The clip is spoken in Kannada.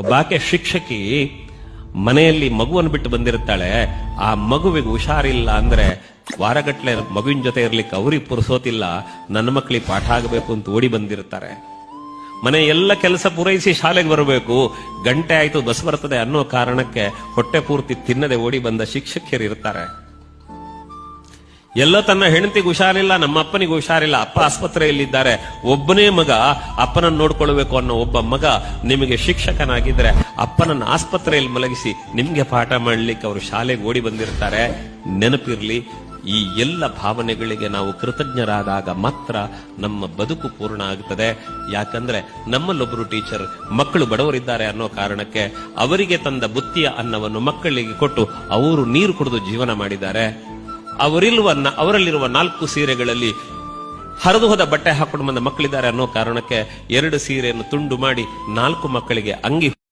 ಒಬ್ಬಾಕೆ ಶಿಕ್ಷಕಿ ಮನೆಯಲ್ಲಿ ಮಗುವನ್ನು ಬಿಟ್ಟು ಬಂದಿರ್ತಾಳೆ ಆ ಮಗುವಿಗೆ ಹುಷಾರಿಲ್ಲ ಅಂದ್ರೆ ವಾರಗಟ್ಲೆ ಮಗುವಿನ ಜೊತೆ ಇರ್ಲಿಕ್ಕೆ ಅವ್ರಿಗೆ ಪುರುಸೋತಿಲ್ಲ, ನನ್ನ ಮಕ್ಕಳಿಗೆ ಪಾಠ ಆಗಬೇಕು ಅಂತ ಓಡಿ ಬಂದಿರ್ತಾರೆ ಮನೆ ಎಲ್ಲ ಕೆಲಸ ಪೂರೈಸಿ ಶಾಲೆಗೆ ಬರಬೇಕು, ಗಂಟೆ ಆಯ್ತು ಬಸ್ ಬರ್ತದೆ ಅನ್ನೋ ಕಾರಣಕ್ಕೆ ಹೊಟ್ಟೆ ಪೂರ್ತಿ ತಿನ್ನದೆ ಓಡಿ ಬಂದ ಶಿಕ್ಷಕಿಯರು ಇರ್ತಾರೆ. ಎಲ್ಲ ತನ್ನ ಹೆಂಡತಿಗೆ ಹುಷಾರಿಲ್ಲ ನಮ್ಮ ಅಪ್ಪನಿಗೆ ಹುಷಾರಿಲ್ಲ, ಅಪ್ಪ ಆಸ್ಪತ್ರೆಯಲ್ಲಿದ್ದಾರೆ, ಒಬ್ಬನೇ ಮಗ ಅಪ್ಪನನ್ನು ನೋಡ್ಕೊಳ್ಬೇಕು ಅನ್ನೋ ಒಬ್ಬ ಮಗ ನಿಮಗೆ ಶಿಕ್ಷಕನಾಗಿದ್ರೆ ಅಪ್ಪನನ್ನ ಆಸ್ಪತ್ರೆಯಲ್ಲಿ ಮಲಗಿಸಿ ನಿಮ್ಗೆ ಪಾಠ ಮಾಡ್ಲಿಕ್ಕೆ ಅವರು ಶಾಲೆಗೆ ಓಡಿ ಬಂದಿರ್ತಾರೆ. ನೆನಪಿರ್ಲಿ, ಈ ಎಲ್ಲ ಭಾವನೆಗಳಿಗೆ ನಾವು ಕೃತಜ್ಞರಾದಾಗ ಮಾತ್ರ ನಮ್ಮ ಬದುಕು ಪೂರ್ಣ ಆಗುತ್ತದೆ ಯಾಕಂದ್ರೆ ನಮ್ಮಲ್ಲೊಬ್ಬರು ಟೀಚರ್ ಮಕ್ಕಳು ಬಡವರಿದ್ದಾರೆ ಅನ್ನೋ ಕಾರಣಕ್ಕೆ ಅವರಿಗೆ ತಂದ ಬುತ್ತಿಯ ಅನ್ನವನ್ನು ಮಕ್ಕಳಿಗೆ ಕೊಟ್ಟು ಅವರು ನೀರು ಕುಡಿದು ಜೀವನ ಮಾಡಿದ್ದಾರೆ. ಅವರಿರುವ ನ- ಅವರಲ್ಲಿರುವ ನಾಲ್ಕು ಸೀರೆಗಳಲ್ಲಿ ಹರಿದು ಹೋದ ಬಟ್ಟೆ ಹಾಕೊಂಡು ಬಂದ ಮಕ್ಕಳಿದ್ದಾರೆ ಅನ್ನೋ ಕಾರಣಕ್ಕೆ ಎರಡು ಸೀರೆಯನ್ನು ತುಂಡು ಮಾಡಿ ನಾಲ್ಕು ಮಕ್ಕಳಿಗೆ ಅಂಗಿ